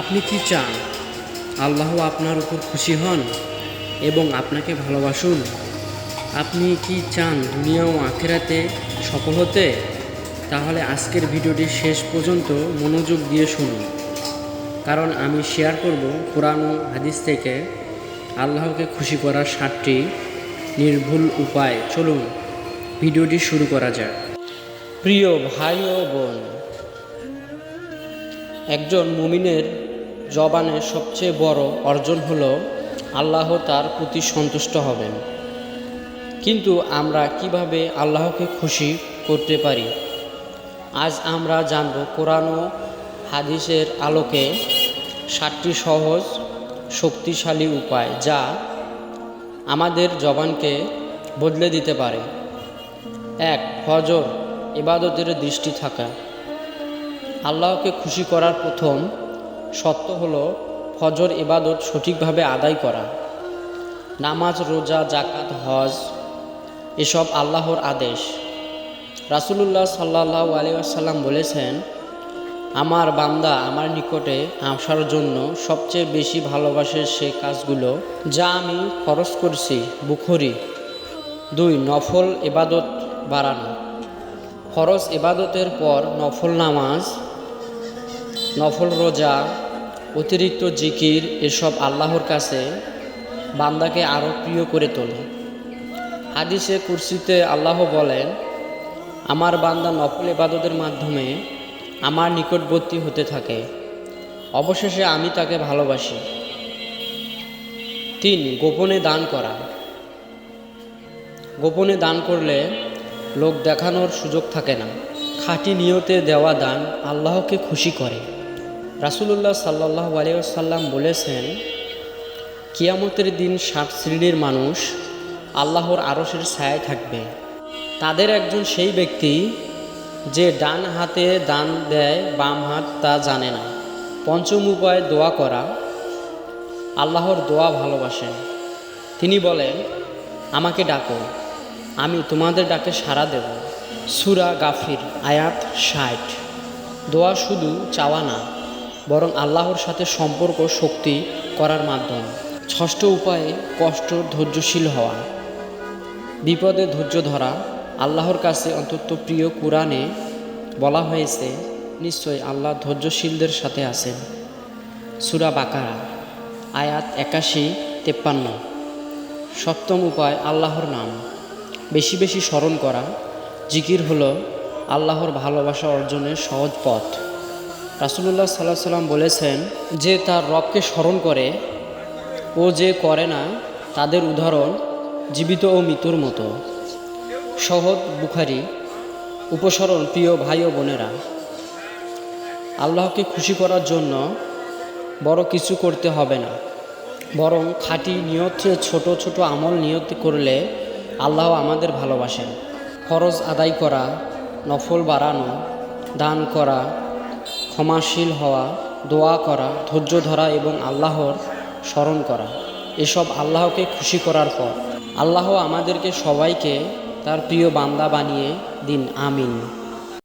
আপনি কি চান? আল্লাহ আপনার উপর খুশি হন এবং আপনাকে ভালোবাসুন। আপনি কি চান দুনিয়া ও আখেরাতে সফল হতে? তাহলে আজকের ভিডিওটি শেষ পর্যন্ত মনোযোগ দিয়ে শুনুন। কারণ আমি শেয়ার করব কোরআন ও হাদিস থেকে আল্লাহকে খুশি করার সাতটি নির্ভুল উপায়। চলুন, ভিডিওটি শুরু করা যাক। প্রিয় ভাই ও বোন, একজন মুমিনের জবানের সবচেয়ে বড় অর্জন হল আল্লাহ তার প্রতি সন্তুষ্ট হবেন। কিন্তু আমরা কীভাবে আল্লাহকে খুশি করতে পারি? আজ আমরা জানব কোরআন হাদিসের আলোকে সাতটি সহজ, শক্তিশালী উপায় যা আমাদের জবানকে বদলে দিতে পারে। এক, ফজর, ইবাদতের দৃষ্টি থাকা। আল্লাহকে খুশি করার প্রথম সত্য হলো, ফজর ইবাদত সঠিকভাবে আদায় করা। নামাজ, রোজা জাকাত হজ, এসব আল্লাহর আদেশ। রাসুলুল্লাহ সাল্লাহ আলিয়াসাল্লাম বলেছেন, আমার বান্দা আমার নিকটে আসার জন্য সবচেয়ে বেশি ভালোবাসে সে কাজগুলো যা আমি খরচ করছি বুখরি। দুই, নফল এবাদত বাড়ানো। ফরজ এবাদতের পর নফল নামাজ, নফল রোজা অতিরিক্ত জিকির এসব আল্লাহর কাছে বান্দাকে আরও প্রিয় করে তোলে। হাদিসে, কুরসিতে আল্লাহ বলেন, আমার বান্দা নফল এবাদতের মাধ্যমে আমার নিকটবর্তী হতে থাকে। অবশেষে আমি তাকে ভালোবাসি। তিন, গোপনে দান করা। গোপনে দান করলে লোক দেখানোর সুযোগ থাকে না। খাঁটি নিয়তে দেওয়া দান আল্লাহকে খুশি করে। রাসুলুল্লাহ সাল্লাহ আলিয়াল্লাম বলেছেন, কিয়ামতের দিন ষাট শ্রেণির মানুষ আল্লাহর আরসের ছায়ায় থাকবে। তাদের একজন সেই ব্যক্তি যে ডান হাতে দান দেয়, বাম হাত তা জানে না। পঞ্চম উপায় দোয়া করা, আল্লাহর দোয়া ভালোবাসেন তিনি বলেন, আমাকে ডাকো, আমি তোমাদের ডাকে সাড়া দেব। সুরা গাফির, আয়াত ষাট। দোয়া শুধু চাওয়া না বরং আল্লাহর সাথে সম্পর্ক শক্তি করার মাধ্যম। ষষ্ঠ উপায়ে কষ্ট ধৈর্যশীল হওয়া। বিপদে ধৈর্য ধরা। আল্লাহর কাছে অন্তত প্রিয় কোরআনে বলা হয়েছে, নিশ্চয় আল্লাহ ধৈর্যশীলদের সাথে আছেন। সুরা বাকারা, আয়াত একাশি, তেপ্পান্ন। সপ্তম উপায়, আল্লাহর নাম। বেশি বেশি স্মরণ করা। জিকির হলো আল্লাহর ভালোবাসা অর্জনের সহজ পথ। রাসুলুল্লাহ সাল্লাহ সাল্লাম বলেছেন যে তার রবকে স্মরণ করে, ও যে করে না, তাদের উদাহরণ জীবিত ও মৃত্যুর মতো। সহজ বুখারি, উপসরণ প্রিয় ভাই ও বোনেরা। আল্লাহকে খুশি করার জন্য বড় কিছু করতে হবে না। বরং খাঁটি নিয়তে, ছোট ছোট আমল নিয়ত করলে আল্লাহ আমাদের ভালোবাসেন। খরচ আদায় করা, নফল বাড়ানো, দান করা ক্ষমাশীল হওয়া, দোয়া করা, ধৈর্য ধরা এবং আল্লাহর স্মরণ করা। এসব আল্লাহকে খুশি করার পর। আল্লাহ আমাদেরকে সবাইকে তার প্রিয় বান্দা বানিয়ে দিন। আমিন।